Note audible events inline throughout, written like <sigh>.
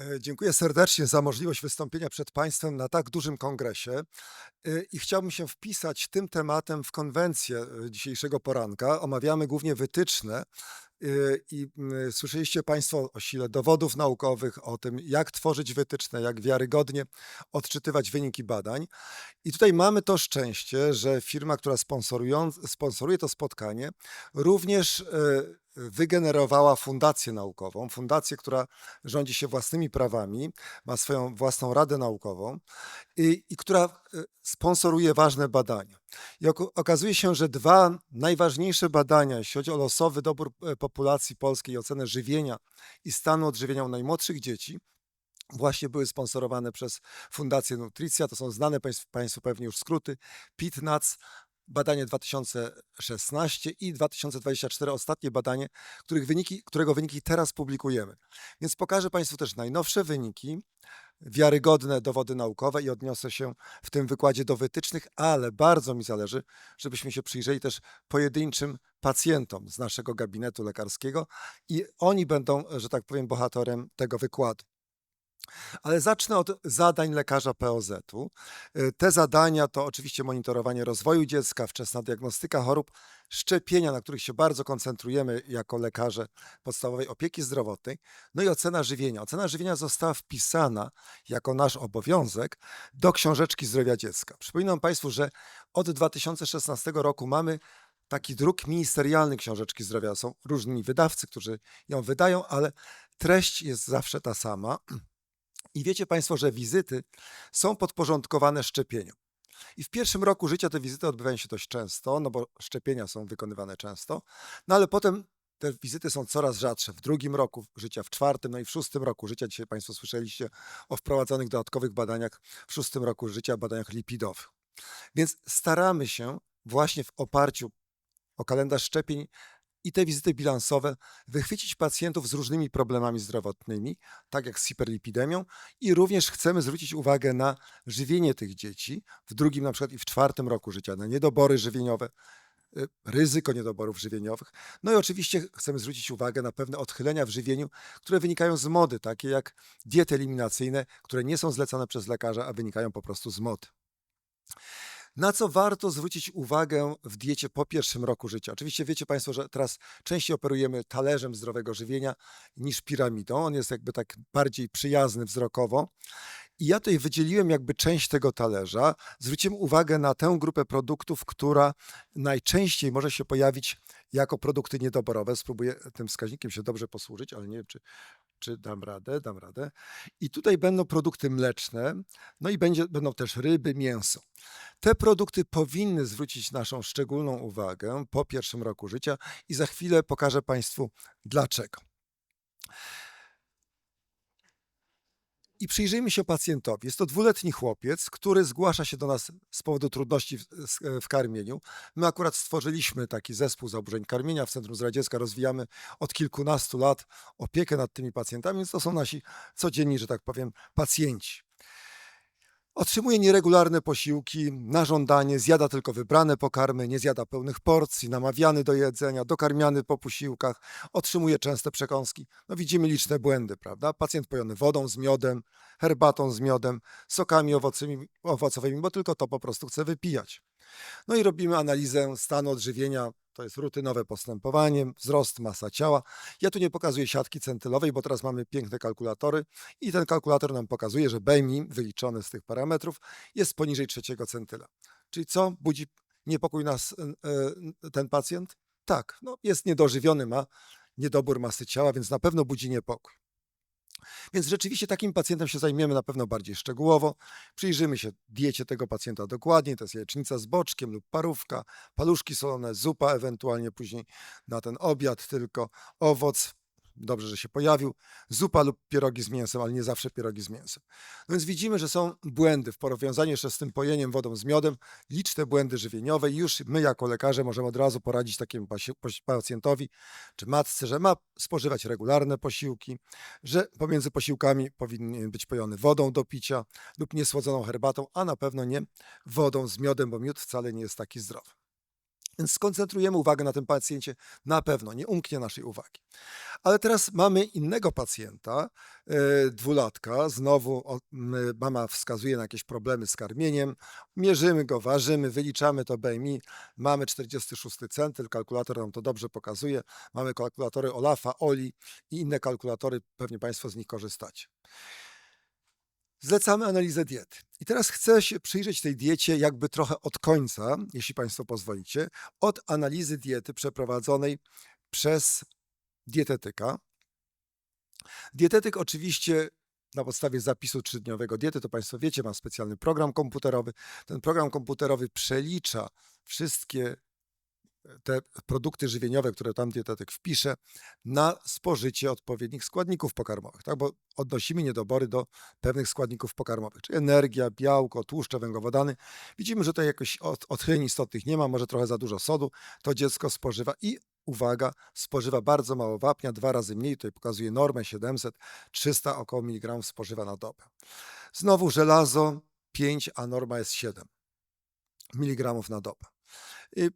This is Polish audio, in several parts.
E, Dziękuję serdecznie za możliwość wystąpienia przed Państwem na tak dużym kongresie E, i chciałbym się wpisać tym tematem w konwencję e, dzisiejszego poranka. Omawiamy głównie wytyczne i słyszeliście Państwo o sile dowodów naukowych, o tym, jak tworzyć wytyczne, jak wiarygodnie odczytywać wyniki badań. I tutaj mamy to szczęście, że firma, która sponsoruje to spotkanie, również wygenerowała fundację naukową, fundację, która rządzi się własnymi prawami, ma swoją własną radę naukową i, i która e, sponsoruje ważne badania. I okazuje się, że dwa najważniejsze badania, jeśli chodzi o losowy dobór e, populacji polskiej ocenę żywienia i stanu odżywienia u najmłodszych dzieci, właśnie były sponsorowane przez Fundację Nutricja. To są znane państw, Państwu pewnie już skróty. PITNAC, badanie 2016 i 2024, ostatnie badanie, których wyniki, którego wyniki teraz publikujemy. Więc pokażę Państwu też najnowsze wyniki, wiarygodne dowody naukowe i odniosę się w tym wykładzie do wytycznych, ale bardzo mi zależy, żebyśmy się przyjrzeli też pojedynczym pacjentom z naszego gabinetu lekarskiego i oni będą, że tak powiem, bohaterem tego wykładu. Ale zacznę od zadań lekarza POZ-u. Y, Te zadania to oczywiście monitorowanie rozwoju dziecka, wczesna diagnostyka chorób, szczepienia, na których się bardzo koncentrujemy jako lekarze podstawowej opieki zdrowotnej, no i ocena żywienia. Ocena żywienia została wpisana jako nasz obowiązek do książeczki zdrowia dziecka. Przypominam Państwu, że od 2016 roku mamy taki druk ministerialny książeczki zdrowia. Są różni wydawcy, którzy ją wydają, ale treść jest zawsze ta sama. I wiecie Państwo, że wizyty są podporządkowane szczepieniom. I w pierwszym roku życia te wizyty odbywają się dość często, no bo szczepienia są wykonywane często, no ale potem te wizyty są coraz rzadsze. W drugim roku życia, w czwartym, no i w szóstym roku życia. Dzisiaj Państwo słyszeliście o wprowadzonych dodatkowych badaniach w szóstym roku życia, badaniach lipidowych. Więc staramy się właśnie w oparciu o kalendarz szczepień i te wizyty bilansowe wychwycić pacjentów z różnymi problemami zdrowotnymi, tak jak z hiperlipidemią, i również chcemy zwrócić uwagę na żywienie tych dzieci w drugim na przykład i w czwartym roku życia, na niedobory żywieniowe, y, ryzyko niedoborów żywieniowych. No i oczywiście chcemy zwrócić uwagę na pewne odchylenia w żywieniu, które wynikają z mody, takie jak diety eliminacyjne, które nie są zlecane przez lekarza, a wynikają po prostu z mody. Na co warto zwrócić uwagę w diecie po pierwszym roku życia? Oczywiście wiecie Państwo, że teraz częściej operujemy talerzem zdrowego żywienia niż piramidą. On jest jakby tak bardziej przyjazny wzrokowo. I ja tutaj wydzieliłem jakby część tego talerza. Zwróciłem uwagę na tę grupę produktów, która najczęściej może się pojawić jako produkty niedoborowe. Spróbuję tym wskaźnikiem się dobrze posłużyć, ale nie wiem, czy, czy dam radę. Dam radę. I tutaj będą produkty mleczne, no i będzie, będą też ryby, mięso. Te produkty powinny zwrócić naszą szczególną uwagę po pierwszym roku życia i za chwilę pokażę Państwu dlaczego. I przyjrzyjmy się pacjentowi. Jest to dwuletni chłopiec, który zgłasza się do nas z powodu trudności w, z- w karmieniu. My akurat stworzyliśmy taki zespół zaburzeń karmienia w Centrum Zdrowia Dziecka. Rozwijamy od kilkunastu lat opiekę nad tymi pacjentami, więc to są nasi codzienni, że tak powiem, pacjenci. Otrzymuje nieregularne posiłki na żądanie, zjada tylko wybrane pokarmy, nie zjada pełnych porcji, namawiany do jedzenia, dokarmiany po posiłkach, otrzymuje częste przekąski. No widzimy liczne błędy, prawda? Pacjent pojony wodą z miodem, herbatą z miodem, sokami owocowymi, bo tylko to po prostu chce wypijać. No i robimy analizę stanu odżywienia. To jest rutynowe postępowanie, wzrost, masa ciała. Ja tu nie pokazuję siatki centylowej, bo teraz mamy piękne kalkulatory i ten kalkulator nam pokazuje, że BMI wyliczony z tych parametrów jest poniżej trzeciego centyla. Czyli co budzi niepokój nas e, e, ten pacjent? Tak, no jest niedożywiony, ma niedobór masy ciała, więc na pewno budzi niepokój. Więc rzeczywiście takim pacjentem się zajmiemy na pewno bardziej szczegółowo. Przyjrzymy się diecie tego pacjenta dokładnie. To jest jajecznica z boczkiem lub parówka, paluszki solone, zupa, ewentualnie później na ten obiad tylko owoc. Dobrze, że się pojawił. Zupa lub pierogi z mięsem, ale nie zawsze pierogi z mięsem. No więc widzimy, że są błędy w porównaniu jeszcze z tym pojeniem wodą z miodem, liczne błędy żywieniowe i już my jako lekarze możemy od razu poradzić takiemu pacjentowi czy matce, że ma spożywać regularne posiłki, że pomiędzy posiłkami powinien być pojony wodą do picia lub niesłodzoną herbatą, a na pewno nie wodą z miodem, bo miód wcale nie jest taki zdrowy. Więc skoncentrujemy uwagę na tym pacjencie, na pewno nie umknie naszej uwagi. Ale teraz mamy innego pacjenta, e, dwulatka, znowu mama wskazuje na jakieś problemy z karmieniem, mierzymy go, ważymy, wyliczamy to BMI, mamy 46 centyl, kalkulator nam to dobrze pokazuje, mamy kalkulatory Olafa, Oli i inne kalkulatory, pewnie Państwo z nich korzystacie. Zlecamy analizę diety. I teraz chcę się przyjrzeć tej diecie jakby trochę od końca, jeśli Państwo pozwolicie, od analizy diety przeprowadzonej przez dietetyka. Dietetyk oczywiście na podstawie zapisu trzydniowego diety, to Państwo wiecie, ma specjalny program komputerowy. Ten program komputerowy przelicza wszystkie te produkty żywieniowe, które tam dietetyk wpisze, na spożycie odpowiednich składników pokarmowych, tak? bo odnosimy niedobory do pewnych składników pokarmowych, czyli energia, białko, tłuszcze, węglowodany. Widzimy, że tutaj jakoś od, odchyleń istotnych nie ma, może trochę za dużo sodu, to dziecko spożywa i uwaga, spożywa bardzo mało wapnia, dwa razy mniej, tutaj pokazuje normę 700, 300 około miligramów spożywa na dobę. Znowu żelazo 5, a norma jest 7 miligramów na dobę. Y,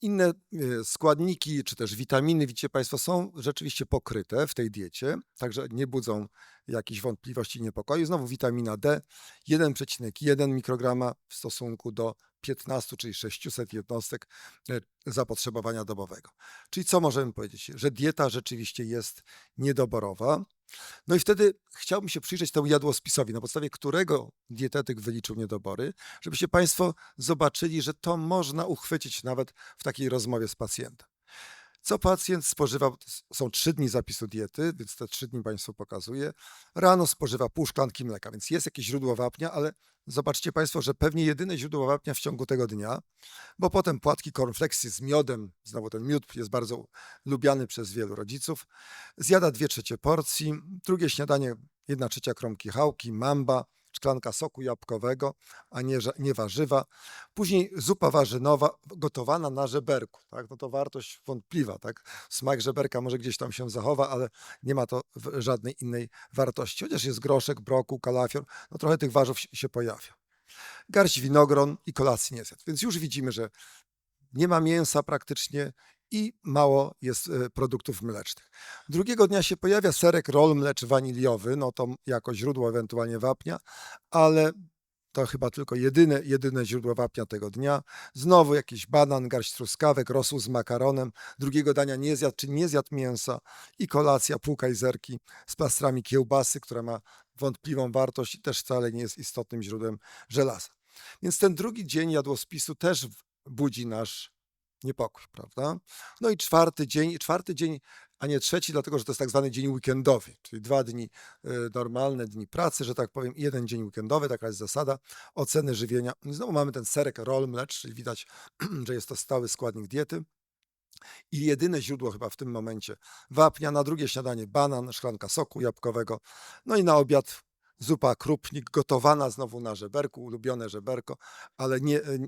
inne y, składniki, czy też witaminy, widzicie Państwo, są rzeczywiście pokryte w tej diecie, także nie budzą jakichś wątpliwości i niepokoju. Znowu witamina D, 1,1 mikrograma w stosunku do 15, czyli 600 jednostek y, zapotrzebowania dobowego. Czyli co możemy powiedzieć? Że dieta rzeczywiście jest niedoborowa. No i wtedy chciałbym się przyjrzeć temu jadłospisowi, na podstawie którego dietetyk wyliczył niedobory, żebyście Państwo zobaczyli, że to można uchwycić nawet w takiej rozmowie z pacjentem. Co pacjent spożywa, są trzy dni zapisu diety, więc te trzy dni Państwu pokazuję. Rano spożywa pół szklanki mleka, więc jest jakieś źródło wapnia, ale zobaczcie Państwo, że pewnie jedyne źródło wapnia w ciągu tego dnia, bo potem płatki cornflakesy z miodem, znowu ten miód jest bardzo lubiany przez wielu rodziców, zjada dwie trzecie porcji, drugie śniadanie jedna trzecia kromki chałki, mamba, szklanka soku jabłkowego, a nie, nie warzywa. Później zupa warzynowa gotowana na żeberku. Tak? No to wartość wątpliwa. Tak? Smak żeberka może gdzieś tam się zachowa, ale nie ma to żadnej innej wartości. Chociaż jest groszek, brokuł, kalafior, no trochę tych warzyw się pojawia. Garść winogron i kolacji nie zjadł. Więc już widzimy, że nie ma mięsa praktycznie i mało jest e, produktów mlecznych. Drugiego dnia się pojawia serek roll mlecz waniliowy, no to jako źródło ewentualnie wapnia, ale to chyba tylko jedyne, jedyne źródło wapnia tego dnia. Znowu jakiś banan, garść truskawek, rosół z makaronem. Drugiego dania nie zjadł, czy nie zjadł mięsa i kolacja, pół kajzerki z plastrami kiełbasy, która ma wątpliwą wartość i też wcale nie jest istotnym źródłem żelaza. Więc ten drugi dzień jadłospisu też budzi nasz niepokój, prawda? No i czwarty dzień, czwarty dzień, a nie trzeci, dlatego że to jest tak zwany dzień weekendowy, czyli dwa dni y, normalne, dni pracy, że tak powiem, jeden dzień weekendowy, taka jest zasada oceny żywienia. Znowu mamy ten serek roll mlecz, czyli widać, <clears throat> że jest to stały składnik diety. I jedyne źródło chyba w tym momencie wapnia, na drugie śniadanie banan, szklanka soku jabłkowego, no i na obiad zupa krupnik, gotowana znowu na żeberku, ulubione żeberko, ale nie, e,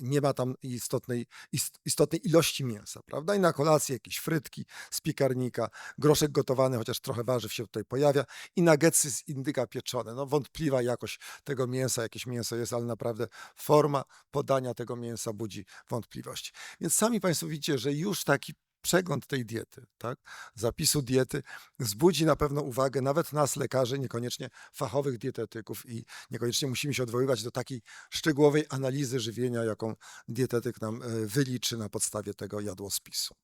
nie ma tam istotnej, ist- istotnej ilości mięsa, prawda? I na kolację jakieś frytki z piekarnika, groszek gotowany, chociaż trochę warzyw się tutaj pojawia i nuggetsy z indyka pieczone. No wątpliwa jakość tego mięsa, jakieś mięso jest, ale naprawdę forma podania tego mięsa budzi wątpliwości. Więc sami Państwo widzicie, że już taki przegląd tej diety, tak, zapisu diety wzbudzi na pewno uwagę nawet nas, lekarzy, niekoniecznie fachowych dietetyków i niekoniecznie musimy się odwoływać do takiej szczegółowej analizy żywienia, jaką dietetyk nam e, wyliczy na podstawie tego jadłospisu.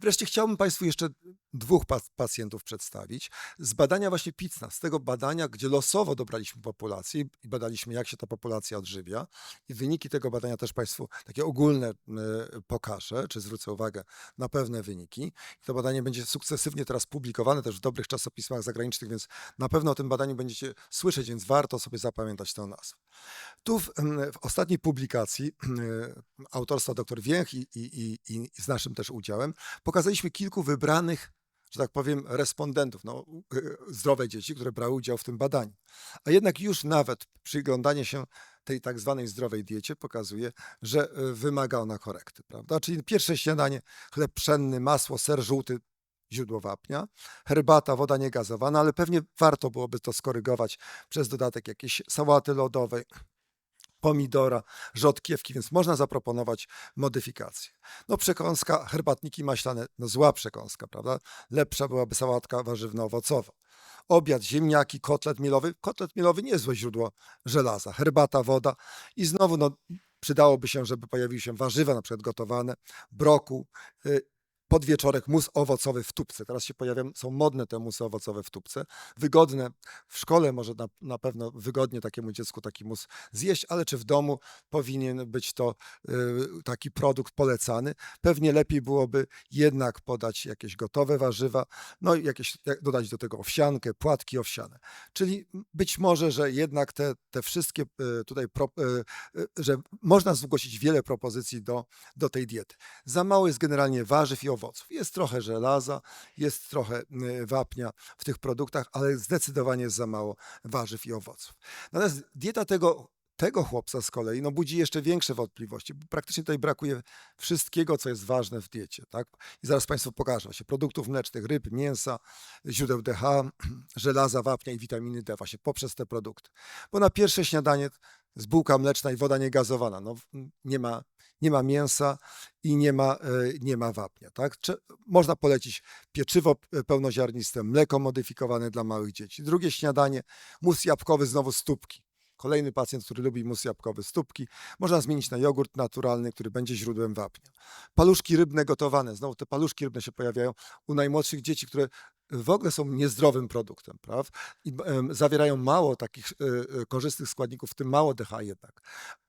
Wreszcie chciałbym Państwu jeszcze dwóch pac- pacjentów przedstawić. Z badania właśnie PICNA, z tego badania, gdzie losowo dobraliśmy populację i badaliśmy, jak się ta populacja odżywia. I wyniki tego badania też Państwu takie ogólne e, pokażę, czy zwrócę uwagę na pewne wyniki. To badanie będzie sukcesywnie teraz publikowane też w dobrych czasopismach zagranicznych, więc na pewno o tym badaniu będziecie słyszeć, więc warto sobie zapamiętać tę nazwę. Tu w, w ostatniej publikacji e, autorstwa dr Więch i, i, i, i z naszym też udziałem pokazaliśmy kilku wybranych, że tak powiem, respondentów, no, e, zdrowe dzieci, które brały udział w tym badaniu. A jednak już nawet przyglądanie się tej tak zwanej zdrowej diecie pokazuje, że e, wymaga ona korekty, prawda? Czyli pierwsze śniadanie, chleb pszenny, masło, ser żółty, źródło wapnia, herbata, woda niegazowana, ale pewnie warto byłoby to skorygować przez dodatek jakiejś sałaty lodowej, pomidora, rzodkiewki, więc można zaproponować modyfikację. No przekąska, herbatniki maślane, no zła przekąska, prawda? Lepsza byłaby sałatka warzywno-owocowa. Obiad, ziemniaki, kotlet mielowy. Kotlet mielowy nie jest złe źródło żelaza. Herbata, woda i znowu no, przydałoby się, żeby pojawiły się warzywa, na przykład gotowane, brokuł, y, podwieczorek mus owocowy w tubce. Teraz się pojawiają, są modne te musy owocowe w tubce. Wygodne. W szkole może na, na pewno wygodnie takiemu dziecku taki mus zjeść, ale czy w domu powinien być to y, taki produkt polecany? Pewnie lepiej byłoby jednak podać jakieś gotowe warzywa, no i jakieś, jak- dodać do tego owsiankę, płatki owsiane. Czyli być może, że jednak te, te wszystkie y, tutaj, pro, y, y, że można zgłosić wiele propozycji do, do tej diety. Za mało jest generalnie warzyw i owoców. Jest trochę żelaza, jest trochę y, wapnia w tych produktach, ale zdecydowanie jest za mało warzyw i owoców. Natomiast dieta tego, tego chłopca z kolei no, budzi jeszcze większe wątpliwości. Praktycznie tutaj brakuje wszystkiego, co jest ważne w diecie. Tak? I zaraz Państwu pokażę właśnie produktów mlecznych, ryb, mięsa, źródeł DH, <clears throat> żelaza, wapnia i witaminy D właśnie poprzez te produkty. Bo na pierwsze śniadanie jest bułka mleczna i woda niegazowana. No, nie, ma, nie ma mięsa i nie ma, e, nie ma wapnia. Tak? Cze- można polecić pieczywo pełnoziarniste, mleko modyfikowane dla małych dzieci. Drugie śniadanie, mus jabłkowy, znowu stópki. Kolejny pacjent, który lubi mus jabłkowy, stópki, można zmienić na jogurt naturalny, który będzie źródłem wapnia. Paluszki rybne gotowane, znowu te paluszki rybne się pojawiają u najmłodszych dzieci, które w ogóle są niezdrowym produktem, prawda? I zawierają mało takich e, e, korzystnych składników, w tym mało DHA jednak,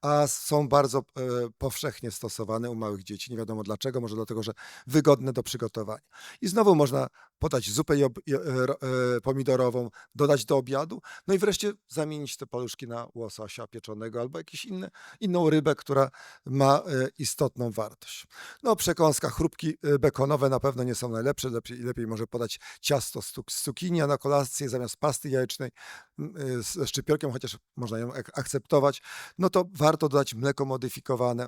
a są bardzo e, powszechnie stosowane u małych dzieci. Nie wiadomo dlaczego, może dlatego, że wygodne do przygotowania. I znowu można podać zupę pomidorową, dodać do obiadu, no i wreszcie zamienić te paluszki na łososia pieczonego albo jakąś inne, inną rybę, która ma istotną wartość. No przekąska, chrupki bekonowe na pewno nie są najlepsze, lepiej, lepiej może podać ciasto z, cuk- z cukinii na kolację zamiast pasty jajecznej m, e, z szczypiorkiem, chociaż można ją ak- akceptować, no to warto dodać mleko modyfikowane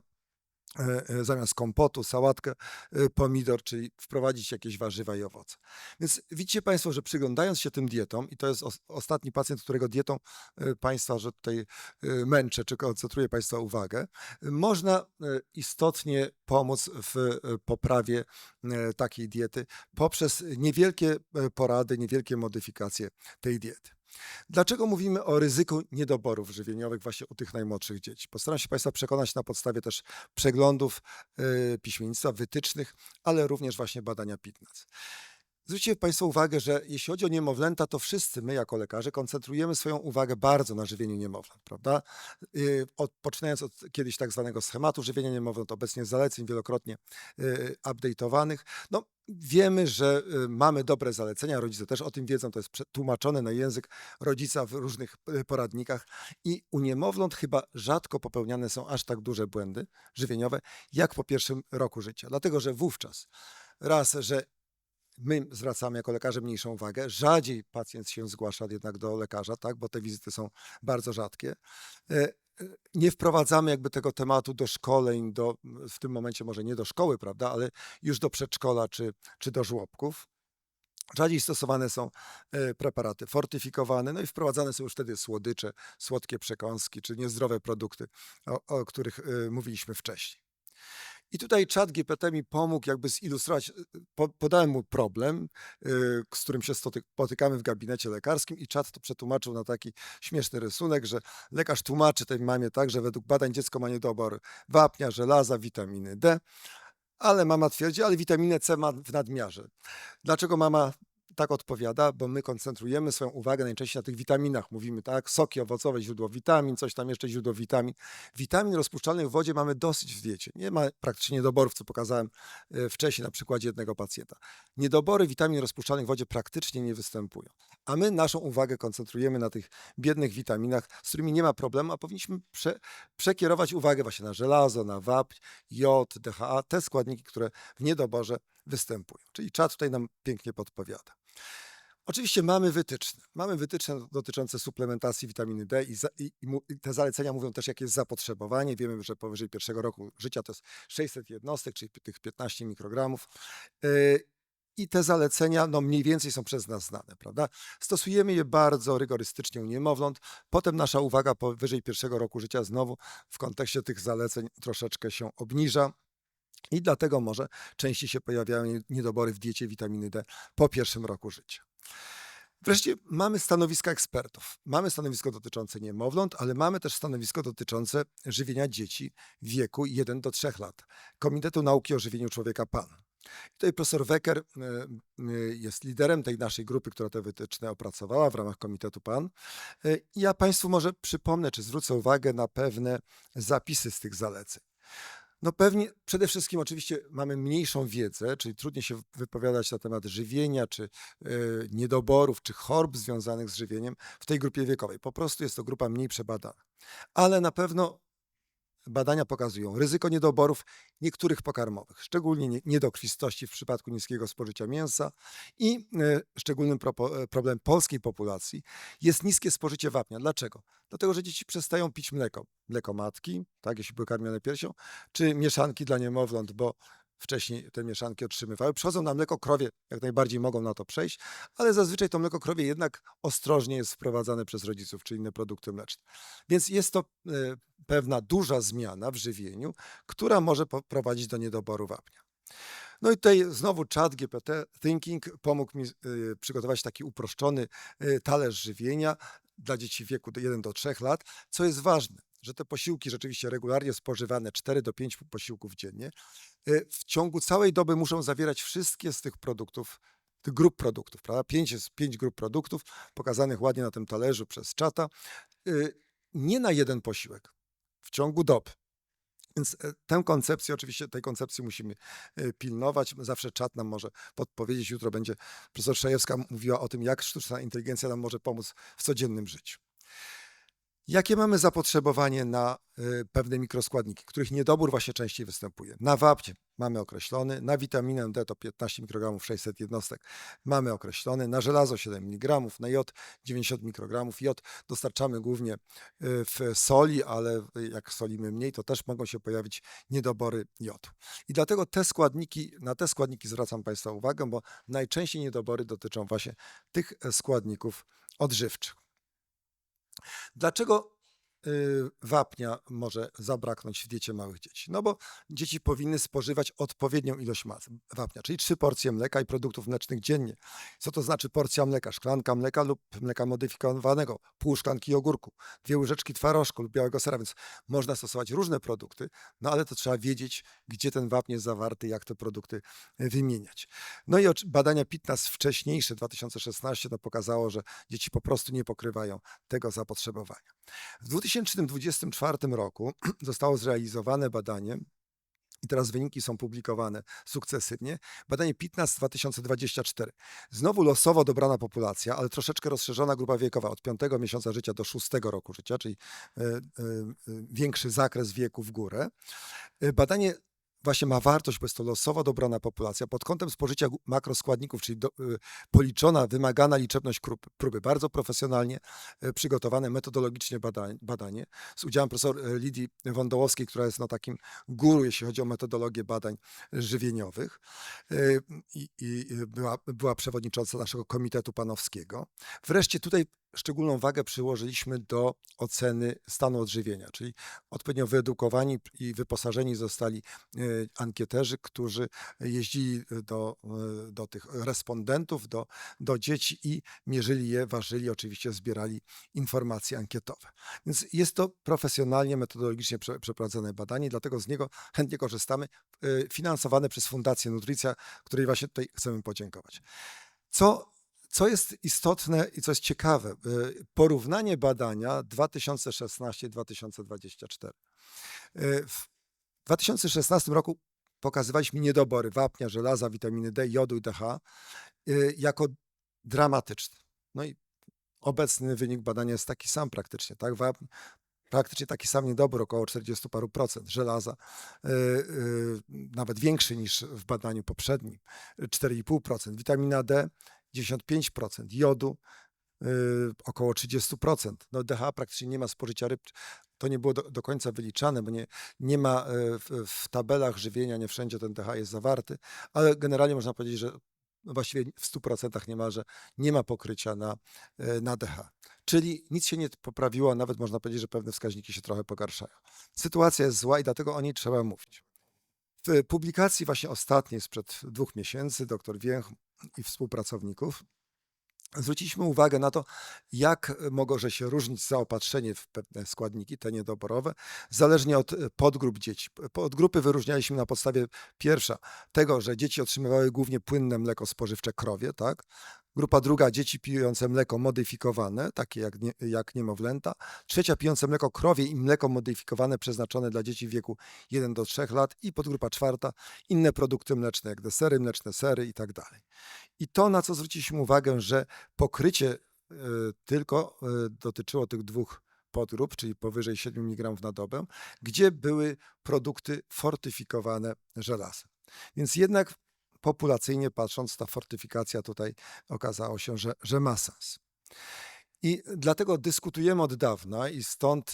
zamiast kompotu, sałatkę, e, pomidor, czyli wprowadzić jakieś warzywa i owoce. Więc widzicie Państwo, że przyglądając się tym dietom, i to jest os- ostatni pacjent, którego dietą e, Państwa, że tutaj e, męczę, czy koncentruję Państwa uwagę, można e, istotnie pomóc w e, poprawie e, takiej diety poprzez niewielkie e, porady, niewielkie modyfikacje tej diety. Dlaczego mówimy o ryzyku niedoborów żywieniowych właśnie u tych najmłodszych dzieci? Postaram się Państwa przekonać na podstawie też przeglądów y, piśmiennictwa, wytycznych, ale również właśnie badania PITNAS. Zwróćcie Państwo uwagę, że jeśli chodzi o niemowlęta, to wszyscy my jako lekarze koncentrujemy swoją uwagę bardzo na żywieniu niemowląt, prawda? Y, Od, poczynając od kiedyś tak zwanego schematu żywienia niemowląt, obecnie zaleceń wielokrotnie y, update'owanych, no wiemy, że y, mamy dobre zalecenia, rodzice też o tym wiedzą, to jest tłumaczone na język rodzica w różnych poradnikach i u niemowląt chyba rzadko popełniane są aż tak duże błędy żywieniowe, jak po pierwszym roku życia. Dlatego, że wówczas raz, że my zwracamy jako lekarze mniejszą uwagę, rzadziej pacjent się zgłasza jednak do lekarza, tak, bo te wizyty są bardzo rzadkie. E, e, Nie wprowadzamy jakby tego tematu do szkoleń, do, w tym momencie może nie do szkoły, prawda, ale już do przedszkola czy, czy do żłobków. Rzadziej stosowane są e, preparaty fortyfikowane, no i wprowadzane są już wtedy słodycze, słodkie przekąski czy niezdrowe produkty, o, o których mówiliśmy wcześniej. I tutaj czat GPT mi pomógł jakby zilustrować, y, po, podałem mu problem, y, z którym się spotykamy w gabinecie lekarskim i czat to przetłumaczył na taki śmieszny rysunek, że lekarz tłumaczy tej mamie tak, że według badań dziecko ma niedobór wapnia, żelaza, witaminy D, ale mama twierdzi, ale witaminę C ma w nadmiarze. Dlaczego mama tak odpowiada? Bo my koncentrujemy swoją uwagę najczęściej na tych witaminach. Mówimy tak, soki owocowe, źródło witamin, coś tam jeszcze źródło witamin. Witamin rozpuszczalnych w wodzie mamy dosyć w diecie. Nie ma praktycznie niedoborów, co pokazałem e, wcześniej na przykładzie jednego pacjenta. Niedobory witamin rozpuszczalnych w wodzie praktycznie nie występują. A my naszą uwagę koncentrujemy na tych biednych witaminach, z którymi nie ma problemu, a powinniśmy prze, przekierować uwagę właśnie na żelazo, na wapń, jod, DHA, te składniki, które w niedoborze występują. Czyli czat tutaj nam pięknie podpowiada. Oczywiście mamy wytyczne. Mamy wytyczne dotyczące suplementacji witaminy D i, za, i, i, te zalecenia mówią też, jakie jest zapotrzebowanie. Wiemy, że powyżej pierwszego roku życia to jest 600 jednostek, czyli tych 15 mikrogramów. Yy, i te zalecenia no, mniej więcej są przez nas znane, prawda? Stosujemy je bardzo rygorystycznie u niemowląt. Potem nasza uwaga powyżej pierwszego roku życia znowu w kontekście tych zaleceń troszeczkę się obniża. I dlatego może częściej się pojawiają nie- niedobory w diecie witaminy D po pierwszym roku życia. Wreszcie mamy stanowiska ekspertów. Mamy stanowisko dotyczące niemowląt, ale mamy też stanowisko dotyczące żywienia dzieci w wieku 1 do 3 lat. Komitetu Nauki o Żywieniu Człowieka PAN. Tutaj profesor Wecker e, e, jest liderem tej naszej grupy, która te wytyczne opracowała w ramach Komitetu PAN. E, i Ja Państwu może przypomnę, czy zwrócę uwagę na pewne zapisy z tych zaleceń. No pewnie przede wszystkim oczywiście mamy mniejszą wiedzę, czyli trudniej się wypowiadać na temat żywienia, czy e, niedoborów, czy chorób związanych z żywieniem w tej grupie wiekowej. Po prostu jest to grupa mniej przebadana. Ale na pewno badania pokazują ryzyko niedoborów niektórych pokarmowych, szczególnie nie- niedokrwistości w przypadku niskiego spożycia mięsa i e, szczególnym e, problem polskiej populacji jest niskie spożycie wapnia. Dlaczego? Dlatego, że dzieci przestają pić mleko. Mleko matki, tak, jeśli były karmione piersią, czy mieszanki dla niemowląt, bo wcześniej te mieszanki otrzymywały. Przechodzą na mleko krowie, jak najbardziej mogą na to przejść, ale zazwyczaj to mleko krowie jednak ostrożnie jest wprowadzane przez rodziców, czy inne produkty mleczne. Więc jest to e, pewna duża zmiana w żywieniu, która może prowadzić do niedoboru wapnia. No i tutaj znowu chat GPT Thinking pomógł mi y, przygotować taki uproszczony y, talerz żywienia dla dzieci w wieku 1 do 3 lat, co jest ważne, że te posiłki rzeczywiście regularnie spożywane 4 do 5 posiłków dziennie y, w ciągu całej doby muszą zawierać wszystkie z tych produktów, tych grup produktów, prawda? Pięć jest pięć grup produktów pokazanych ładnie na tym talerzu przez czata, y, nie na jeden posiłek w ciągu doby. Więc e, tę koncepcję, oczywiście tej koncepcji musimy e, pilnować. Zawsze czat nam może podpowiedzieć. Jutro będzie profesor Szajewska mówiła o tym, jak sztuczna inteligencja nam może pomóc w codziennym życiu. Jakie mamy zapotrzebowanie na y, pewne mikroskładniki, których niedobór właśnie częściej występuje? Na wapnie mamy określony, na witaminę D to 15 mikrogramów 600 jednostek mamy określony, na żelazo 7 mg, na jod 90 mikrogramów. Jod dostarczamy głównie y, w soli, ale jak solimy mniej, to też mogą się pojawić niedobory jodu. I dlatego te składniki, na te składniki zwracam Państwa uwagę, bo najczęściej niedobory dotyczą właśnie tych e, składników odżywczych. Dlaczego wapnia może zabraknąć w diecie małych dzieci? No bo dzieci powinny spożywać odpowiednią ilość wapnia, czyli trzy porcje mleka i produktów mlecznych dziennie. Co to znaczy porcja mleka? Szklanka mleka lub mleka modyfikowanego, pół szklanki ogórku, dwie łyżeczki twarożku lub białego sera, więc można stosować różne produkty, no ale to trzeba wiedzieć, gdzie ten wapń jest zawarty, jak te produkty y, wymieniać. No i badania PITNAS wcześniejsze, 2016, to pokazało, że dzieci po prostu nie pokrywają tego zapotrzebowania. W 2024 roku <clears throat> zostało zrealizowane badanie, i teraz wyniki są publikowane sukcesywnie. Badanie PITNAS 2024. Znowu losowo dobrana populacja, ale troszeczkę rozszerzona grupa wiekowa od 5 miesiąca życia do 6 roku życia, czyli e, e, e, większy zakres wieku w górę. E, Badanie właśnie ma wartość, bo jest to losowo dobrana populacja pod kątem spożycia makroskładników, czyli do, y, policzona, wymagana liczebność krób, próby. Bardzo profesjonalnie y, przygotowane metodologicznie badanie z udziałem profesor y, Lidii Wądołowskiej, która jest no, takim guru, jeśli chodzi o metodologię badań żywieniowych i, była, była przewodnicząca naszego komitetu panowskiego. Wreszcie tutaj szczególną wagę przyłożyliśmy do oceny stanu odżywienia, czyli odpowiednio wyedukowani i wyposażeni zostali e, ankieterzy, którzy jeździli do, e, do tych respondentów, do, do dzieci i mierzyli je, ważyli, oczywiście zbierali informacje ankietowe. Więc jest to profesjonalnie, metodologicznie prze, przeprowadzone badanie, dlatego z niego chętnie korzystamy, e, finansowane przez Fundację Nutricja, której właśnie tutaj chcemy podziękować. Co co jest istotne i co jest ciekawe, y, porównanie badania 2016-2024. Y, W 2016 roku pokazywaliśmy niedobory wapnia, żelaza, witaminy D, jodu i DH y, jako dramatyczne. No i obecny wynik badania jest taki sam praktycznie, tak? Wapń, praktycznie taki sam niedobór, około 40 paru procent żelaza, nawet większy niż w badaniu poprzednim, 4,5%. Witamina D 95%, jodu y, około 30%. No DHA praktycznie nie ma spożycia ryb. To nie było do, do końca wyliczane, bo nie, nie ma y, w, w tabelach żywienia, nie wszędzie ten DHA jest zawarty, ale generalnie można powiedzieć, że właściwie w 100% niemalże nie ma pokrycia na, e, na DH. Czyli nic się nie poprawiło, a nawet można powiedzieć, że pewne wskaźniki się trochę pogarszają. Sytuacja jest zła i dlatego o niej trzeba mówić. W publikacji właśnie ostatniej sprzed dwóch miesięcy dr Więch i współpracowników zwróciliśmy uwagę na to, jak może się różnić zaopatrzenie w pewne składniki, te niedoborowe, zależnie od e, podgrup dzieci. Podgrupy wyróżnialiśmy na podstawie pierwsza tego, że dzieci otrzymywały głównie płynne mleko spożywcze krowie, tak? Grupa druga dzieci pijące mleko modyfikowane, takie jak, nie, jak niemowlęta. Trzecia pijące mleko krowie i mleko modyfikowane przeznaczone dla dzieci w wieku 1 do 3 lat. I podgrupa czwarta inne produkty mleczne, jak desery, mleczne sery i tak dalej. I to, na co zwróciliśmy uwagę, że pokrycie y, tylko y, dotyczyło tych dwóch podgrup, czyli powyżej 7 mg na dobę, gdzie były produkty fortyfikowane żelazem. Więc jednak populacyjnie patrząc, ta fortyfikacja tutaj okazało się, że, że ma sens. I dlatego dyskutujemy od dawna i stąd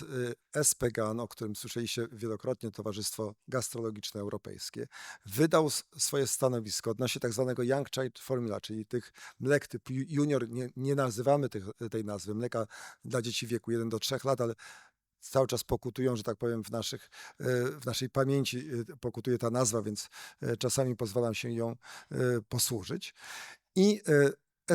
y, SPGAN, o którym słyszeliście wielokrotnie, Towarzystwo Gastrologiczne Europejskie, wydał swoje stanowisko odnośnie tak zwanego Young Child Formula, czyli tych mlek typu junior, nie, nie nazywamy tych, tej nazwy, mleka dla dzieci wieku 1 do 3 lat, ale cały czas pokutują, że tak powiem, w, naszych, e, w naszej pamięci e, pokutuje ta nazwa, więc e, czasami pozwalam się ją posłużyć. I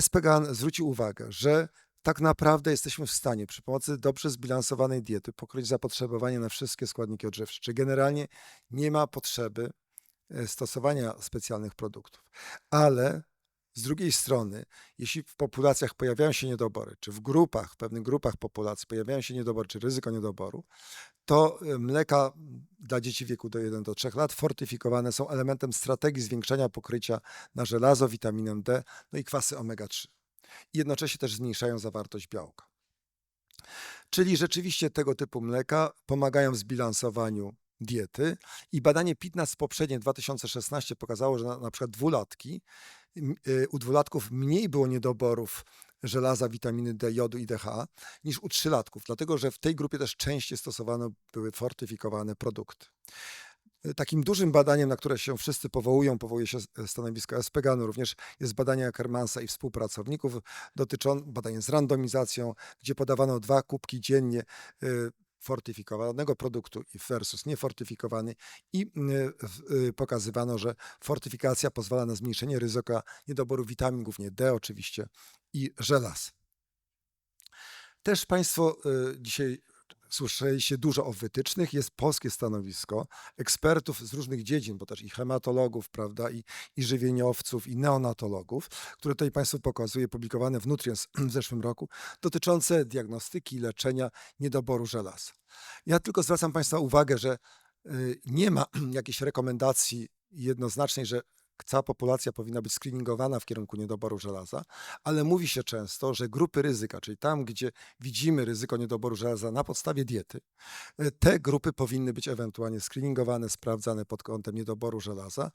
SPGAN zwrócił uwagę, że tak naprawdę jesteśmy w stanie przy pomocy dobrze zbilansowanej diety pokryć zapotrzebowanie na wszystkie składniki odżywcze. Czy generalnie nie ma potrzeby stosowania specjalnych produktów. Ale z drugiej strony, jeśli w populacjach pojawiają się niedobory, czy w grupach, w pewnych grupach populacji pojawiają się niedobory, czy ryzyko niedoboru, to y, mleka dla dzieci w wieku do 1 do 3 lat fortyfikowane są elementem strategii zwiększania pokrycia na żelazo, witaminę D, no i kwasy omega-3. I jednocześnie też zmniejszają zawartość białka. Czyli rzeczywiście tego typu mleka pomagają w zbilansowaniu diety i badanie PITNAS poprzednie 2016 pokazało, że na, na przykład dwulatki u dwulatków mniej było niedoborów żelaza, witaminy D, jodu i DHA niż u trzylatków, dlatego że w tej grupie też częściej stosowano były fortyfikowane produkty. Y, takim dużym badaniem, na które się wszyscy powołują, powołuje się stanowisko SPGAN-u, również jest badanie Ackermansa i współpracowników, dotyczące badanie z randomizacją, gdzie podawano dwa kubki dziennie y, fortyfikowanego produktu versus niefortyfikowany i y, y, pokazywano, że fortyfikacja pozwala na zmniejszenie ryzyka niedoboru witamin, głównie D oczywiście i żelaz. Też Państwo y, dzisiaj słyszeliście dużo o wytycznych, jest polskie stanowisko ekspertów z różnych dziedzin, bo też i hematologów, prawda, i, i żywieniowców, i neonatologów, które tutaj Państwu pokazuję, publikowane w Nutrients <clears throat> w zeszłym roku, dotyczące diagnostyki i leczenia niedoboru żelaza. Ja tylko zwracam Państwa uwagę, że y, nie ma <clears throat> jakiejś rekomendacji jednoznacznej, że cała populacja powinna być screeningowana w kierunku niedoboru żelaza, ale mówi się często, że grupy ryzyka, czyli tam, gdzie widzimy ryzyko niedoboru żelaza na podstawie diety, e, te grupy powinny być ewentualnie screeningowane, sprawdzane pod kątem niedoboru żelaza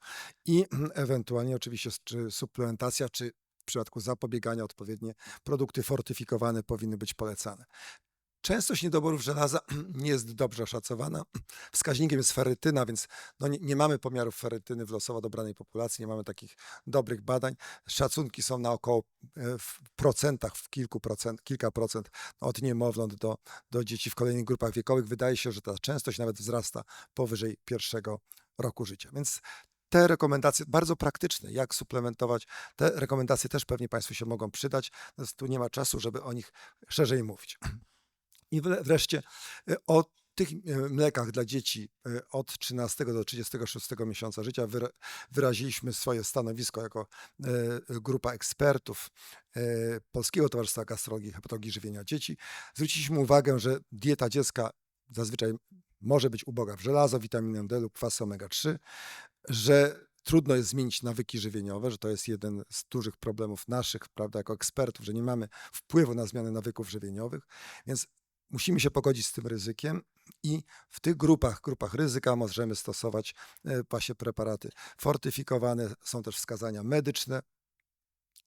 i <clears throat> ewentualnie oczywiście czy suplementacja, czy w przypadku zapobiegania odpowiednie produkty fortyfikowane powinny być polecane. Częstość niedoborów żelaza <clears throat> nie jest dobrze oszacowana. <clears throat> Wskaźnikiem jest ferytyna, więc no nie, nie, mamy pomiarów ferytyny w losowo dobranej populacji, nie mamy takich dobrych badań. Szacunki są na około e, w procentach, w kilku procent, kilka procent od niemowląt do, do dzieci w kolejnych grupach wiekowych. Wydaje się, że ta częstość nawet wzrasta powyżej pierwszego roku życia. Więc te rekomendacje bardzo praktyczne, jak suplementować, te rekomendacje też pewnie Państwu się mogą przydać. tu nie ma czasu, żeby o nich szerzej mówić. <clears throat> I wreszcie e, o tych e, mlekach dla dzieci e, od 13 do 36 miesiąca życia wyraziliśmy swoje stanowisko jako grupa ekspertów Polskiego Towarzystwa Gastrologii i Hepatologii Żywienia Dzieci. Zwróciliśmy uwagę, że dieta dziecka zazwyczaj może być uboga w żelazo, witaminę D lub kwasy omega-3, że trudno jest zmienić nawyki żywieniowe, że to jest jeden z dużych problemów naszych, prawda, jako ekspertów, że nie mamy wpływu na zmianę nawyków żywieniowych, więc musimy się pogodzić z tym ryzykiem i w tych grupach, grupach ryzyka możemy stosować e, właśnie preparaty fortyfikowane. Są też wskazania medyczne,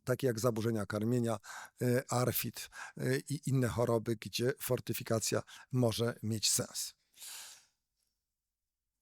takie jak zaburzenia karmienia, e, ARFID e, i inne choroby, gdzie fortyfikacja może mieć sens.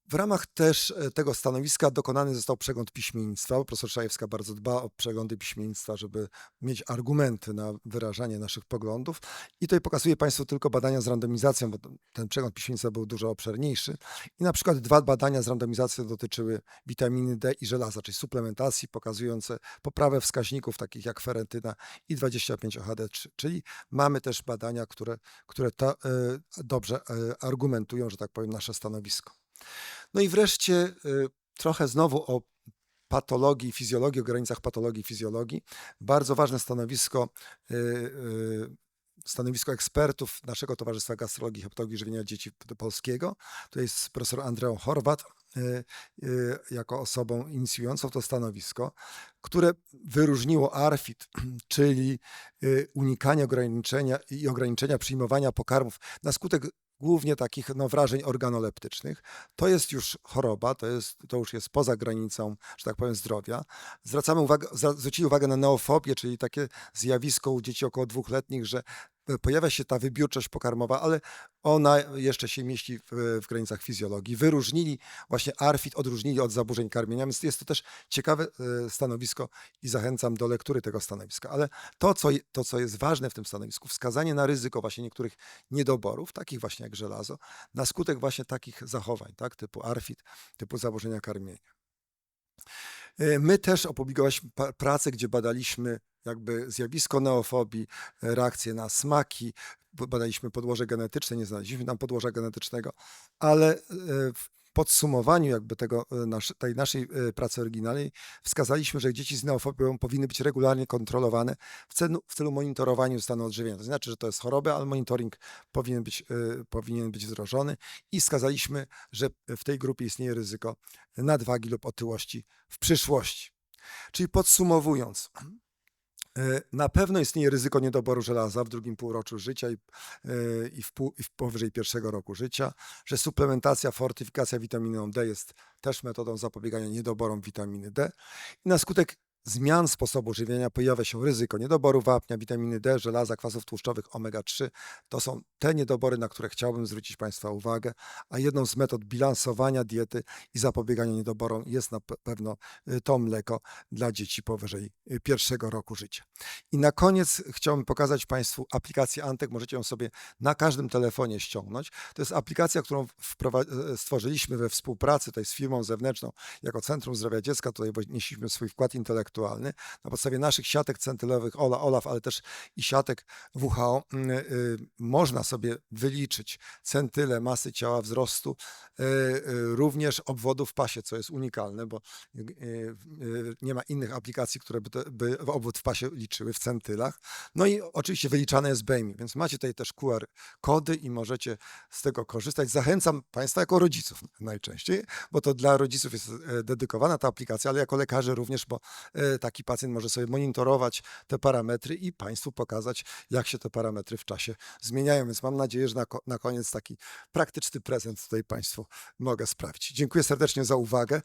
W ramach też e, tego stanowiska dokonany został przegląd piśmiennictwa. Profesor Szajewska bardzo dba o przeglądy piśmiennictwa, żeby mieć argumenty na wyrażanie naszych poglądów. I tutaj pokazuję Państwu tylko badania z randomizacją, bo ten przegląd piśmiennictwa był dużo obszerniejszy. I na przykład dwa badania z randomizacją dotyczyły witaminy D i żelaza, czyli suplementacji pokazujące poprawę wskaźników takich jak ferentyna i 25-OHD3. Czyli mamy też badania, które, które to, e, dobrze e, argumentują, że tak powiem, nasze stanowisko. No i wreszcie y, trochę znowu o patologii, fizjologii, o granicach patologii i fizjologii. Bardzo ważne stanowisko, y, y, stanowisko ekspertów naszego Towarzystwa Gastrologii i Hepatologii Żywienia Dzieci Polskiego. To jest profesor Andreą Horwat, jako osobą inicjującą to stanowisko, które wyróżniło ARFID, <clears throat> czyli y, unikanie ograniczenia i ograniczenia przyjmowania pokarmów na skutek głównie takich no, wrażeń organoleptycznych. To jest już choroba, to, jest, to już jest poza granicą, że tak powiem, zdrowia. Zwracamy uwagę, zwrócili uwagę na neofobię, czyli takie zjawisko u dzieci około dwuletnich, że e, pojawia się ta wybiórczość pokarmowa, ale ona jeszcze się mieści w, w granicach fizjologii. Wyróżnili właśnie ARFID, odróżnili od zaburzeń karmienia, więc jest to też ciekawe e, stanowisko i zachęcam do lektury tego stanowiska. Ale to co, to, co jest ważne w tym stanowisku, wskazanie na ryzyko właśnie niektórych niedoborów, takich właśnie jak żelazo, na skutek właśnie takich zachowań, tak, typu ARFID, typu zaburzenia karmienia. E, My też opublikowaliśmy pracę, gdzie badaliśmy jakby zjawisko neofobii, e, reakcje na smaki, badaliśmy podłoże genetyczne, nie znaleźliśmy tam podłoża genetycznego, ale e, podsumowaniu jakby tego, e, nasz, tej naszej e, pracy oryginalnej wskazaliśmy, że dzieci z neofobią powinny być regularnie kontrolowane w celu, w celu monitorowania stanu odżywienia. To znaczy, że to jest choroba, ale monitoring powinien być, e, powinien być wdrożony i wskazaliśmy, że w tej grupie istnieje ryzyko nadwagi lub otyłości w przyszłości. Czyli podsumowując, na pewno istnieje ryzyko niedoboru żelaza w drugim półroczu życia i, e, i, w, pół, i w powyżej pierwszego roku życia, że suplementacja, fortyfikacja witaminą D jest też metodą zapobiegania niedoborom witaminy D. I na skutek zmian sposobu żywienia pojawia się ryzyko niedoboru wapnia, witaminy D, żelaza, kwasów tłuszczowych omega-3. To są te niedobory, na które chciałbym zwrócić Państwa uwagę, a jedną z metod bilansowania diety i zapobiegania niedoborom jest na pe- pewno y, to mleko dla dzieci powyżej y, pierwszego roku życia. I na koniec chciałbym pokazać Państwu aplikację Antek. Możecie ją sobie na każdym telefonie ściągnąć. To jest aplikacja, którą e, stworzyliśmy we współpracy tutaj z firmą zewnętrzną jako Centrum Zdrowia Dziecka. Tutaj wnieśliśmy swój wkład intelektualny na podstawie naszych siatek centylowych OLA, OLAF, ale też i siatek WHO. mm, y, Można sobie wyliczyć centyle masy ciała, wzrostu, y, y, również obwodu w pasie, co jest unikalne, bo y, y, nie ma innych aplikacji, które by, to, by obwód w pasie liczyły w centylach. No i oczywiście wyliczane jest BEMI, więc macie tutaj też QR kody i możecie z tego korzystać. Zachęcam Państwa jako rodziców najczęściej, bo to dla rodziców jest e, dedykowana ta aplikacja, ale jako lekarzy również, bo e, taki pacjent może sobie monitorować te parametry i Państwu pokazać, jak się te parametry w czasie zmieniają. Więc mam nadzieję, że na, na koniec taki praktyczny prezent tutaj Państwu mogę sprawić. Dziękuję serdecznie za uwagę.